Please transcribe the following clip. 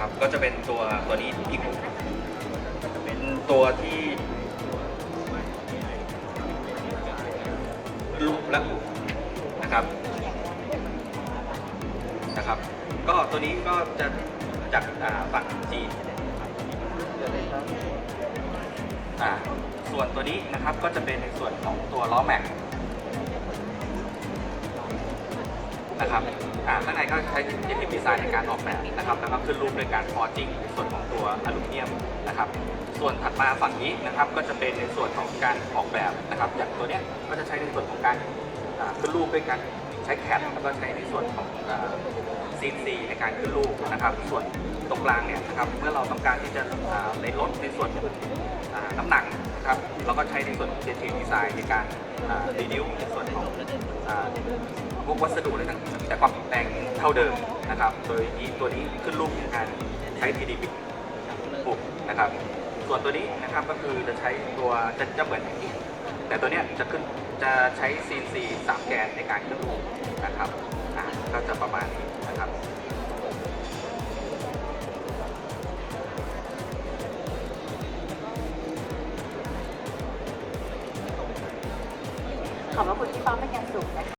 นะครับ ก็จะเป็นตัวตัวนี้อีกจะเป็นตัวที่รูปและนะครับนะครับ ก็ตัวนี้ก็จะจากฝั่งจีนอ่าส่วนตัวนี้นะครับก็จะเป็นในส่วนของตัวล้อแม็ก นะครับอ่าข้างในก็ใช้เทคนิคดีไซน์ในการออกแบบนะครับแล้วก็ขึ้นรูปด้วยการพอจิ้งส่วนของตัวอลูมิเนียมนะครับส่วนถัดมาฝั่งนี้นะครับก็จะเป็นในส่วนของการออกแบบนะครับอย่างตัวเนี้ยก็จะใช้ในส่วนของการขึ้นรูปด้วยการใช้แคดแล้วก็ใช้ในส่วนของซีนซีในการขึ้นรูปนะครับ ส่วนตรงกลางเนี่ยนะครับเมื่อเราต้องการที่จะในลดในส่วนน้ำหนัก นะครับเราก็ใช้ในส่วนของเทคนิคดีไซน์ในการรีดิวในส่วนของพวกวัสดุอะไรต่างๆแต่ความแปลงเท่าเดิมนะครับ โดยนี้ตัวนี้ขึ้นรูปในการใช้ 3D บิดปุ่มนะครับ ส่วนตัวนี้นะครับก็คือจะใช้ตัวจะจะเหมือนอย่างนี้แต่ตัวเนี้ยจะขึ้นจะใช้ CNC สามแกนในการขึ้นรูปนะครับก็จะประมาณนี้นะครับ ขอบพระคุณพี่ฟ้าเป็นอย่างสูงนะคะ